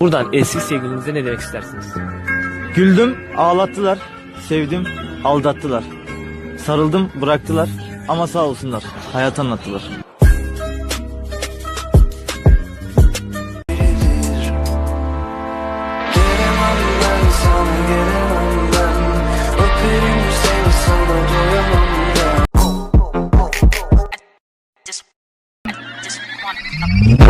Buradan eski sevgilinize ne demek istersiniz? Güldüm, ağlattılar. Sevdim, aldattılar. Sarıldım, bıraktılar. Ama sağ olsunlar, hayat anlattılar. Mm-hmm.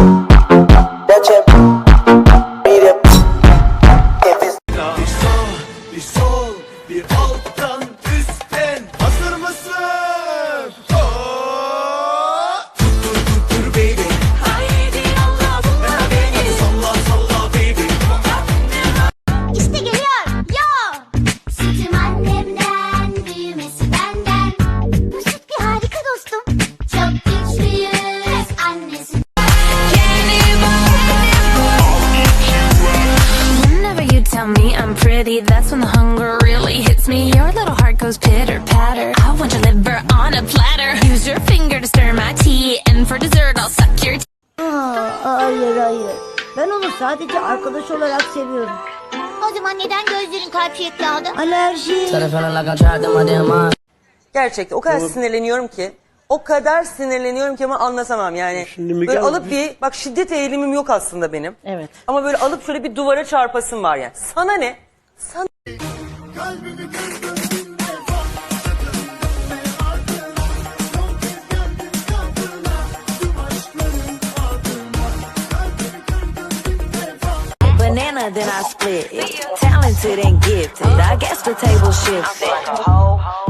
Tell me I'm pretty, that's when the hunger really hits me. Your little heart goes pitter patter. I want your liver on a platter. Use your finger to stir my tea, and for dessert, I'll suck your Hayır hayır. Ben onu sadece arkadaş olarak seviyorum. O zaman neden gözlerin kalp şekli aldı? Alerji. Gerçekten o kadar sinirleniyorum ki. O kadar sinirleniyorum ki ama anlatamam yani. böyle alıp bir bak şiddet eğilimim yok aslında benim. Evet. Ama böyle alıp şöyle bir duvara çarpasım var yani. Sana ne? Sana Banana, then I split it. Talented and gifted. I guess the table shifted.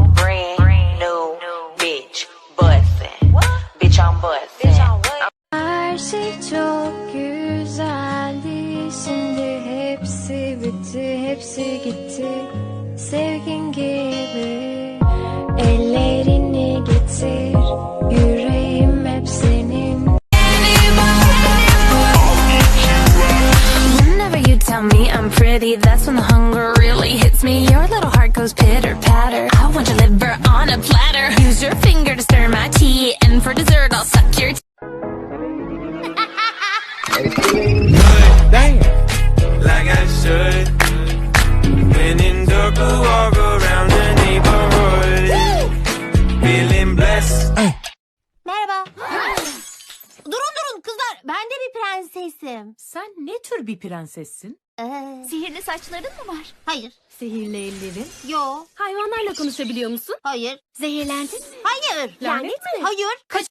Çok güzeldi Şimdi hepsi bitti Hepsi gitti Sevgin gibi Ellerini getir Yüreğim hep senin Whenever you tell me I'm pretty That's when the hunger really hits me. Your little heart goes pitter patter. I want your liver on a platter. Use your finger to stir my tea And for dessert I'll suck your Like I should When in I walk around the neighborhood Feeling blessed Merhaba. durun durun kızlar. Ben de bir prensesim. Sen ne tür bir prensessin? Ee, Sihirli saçların mı var? Hayır. Sihirli ellerin. Yo. Hayvanlarla konuşabiliyor musun? Hayır. Zehirlendin mi? Hayır. Lanet mi? Hayır. Kaç